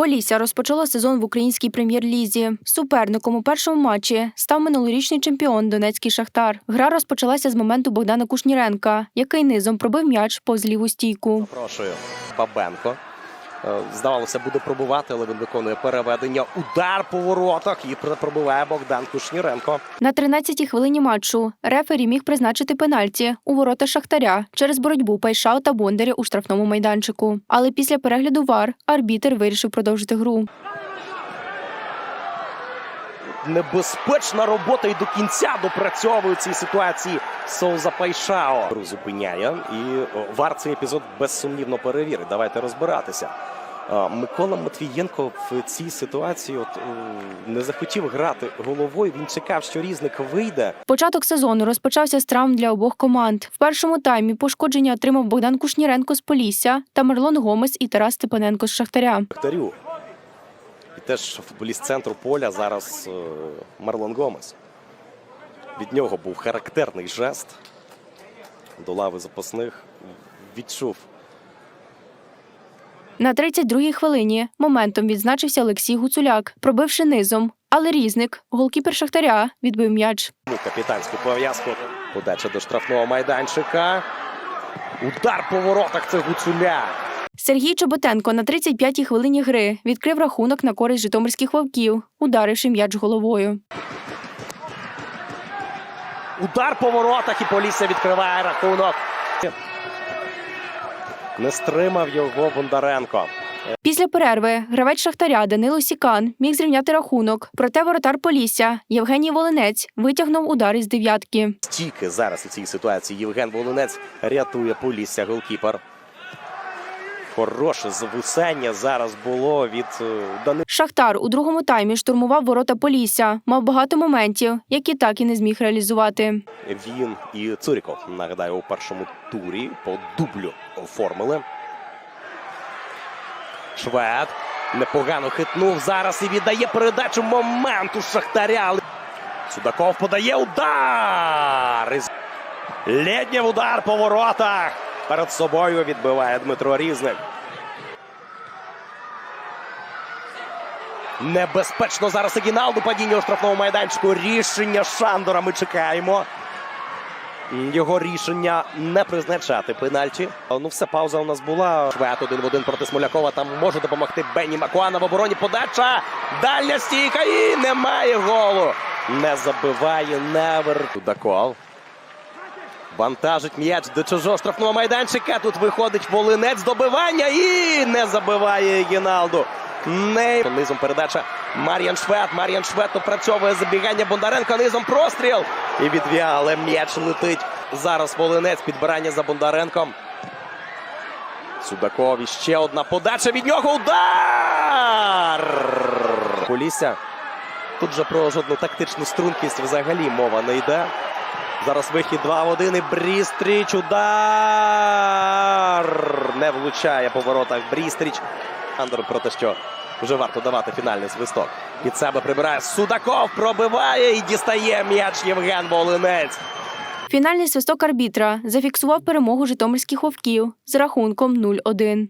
Полісся розпочало сезон в українській прем'єр-лізі. Суперником у першому матчі став минулорічний чемпіон Донецький Шахтар. Гра розпочалася з моменту Богдана Кушніренка, який низом пробив м'яч повз ліву стійку. Запрошую Бабенко. Е, Здавалося, буде пробувати, але він виконує переведення. Удар по воротах і пр- пробиває Богдан Кушніренко. На 13-й хвилині матчу рефері міг призначити пенальті у ворота Шахтаря через боротьбу Пайшау та Бондаря у штрафному майданчику. Але після перегляду ВАР арбітер вирішив продовжити гру. Небезпечна робота і до кінця допрацьовує цій ситуації Соуза Пайшао. Зупиняє і вар цей епізод безсумнівно перевірить. Давайте розбиратися. Микола Матвієнко в цій ситуації от, не захотів грати головою. Він чекав, що різник вийде. Початок сезону розпочався з травм для обох команд. В першому таймі пошкодження отримав Богдан Кушніренко з Полісся та Марлон Гомес і Тарас Степаненко з Шахтаря. Шахтарю. Теж футболіст центру поля зараз е, Марлон Гомес. Від нього був характерний жест. До лави запасних відчув. На 32-й хвилині моментом відзначився Олексій Гуцуляк, пробивши низом. Але різник, голкіпер Шахтаря, відбив м'яч. Ну, Капітанську пов'язку. Подача до штрафного майданчика. Удар по воротах це Гуцуля. Сергій Чоботенко на 35-й хвилині гри відкрив рахунок на користь житомирських вовків, ударивши м'яч головою. Удар по воротах і Полісся відкриває рахунок. Не стримав його Бондаренко. Після перерви гравець Шахтаря Данило Сікан міг зрівняти рахунок. Проте воротар Полісся Євгеній Волинець витягнув удар із дев'ятки. Стільки зараз у цій ситуації Євген Волинець рятує Полісся голкіпер. Хороше зависання зараз було від е, Данила. Шахтар у другому таймі штурмував ворота Полісся, мав багато моментів, які так і не зміг реалізувати. Він і Цуріков, нагадаю, у першому турі по дублю оформили. Швед непогано хитнув зараз і віддає передачу моменту Шахтаря. Судаков подає удар. Лєднєв удар по воротах. Перед собою відбиває Дмитро Різник. Небезпечно зараз Егіналду падіння у штрафному майданчику. Рішення Шандора ми чекаємо. Його рішення не призначати пенальті. Ну, все, пауза у нас була. Швед один в один проти Смолякова. Там може допомогти Бенні Макуана в обороні. Подача. Дальня стійка і немає голу. Не забиває Невер. Судаков. Вантажить м'яч до чужого штрафного майданчика. Тут виходить Волинець добивання і не забиває Гіналду. Не низом передача Мар'ян Швед. Мар'ян Швед опрацьовує забігання Бондаренка. Низом простріл. І відв'я, але м'яч летить. Зараз Волинець. Підбирання за Бондаренком. Судаков. І ще одна подача від нього. Удар! Полісся. Тут же про жодну тактичну стрункість взагалі мова не йде. Зараз вихід 2 в 1 і Брістріч. Удар! Не влучає по воротах Брістріч. Андер про те, що вже варто давати фінальний свисток. Під себе прибирає Судаков, пробиває і дістає м'яч Євген Волинець. Фінальний свисток арбітра зафіксував перемогу житомирських вовків з рахунком 0-1.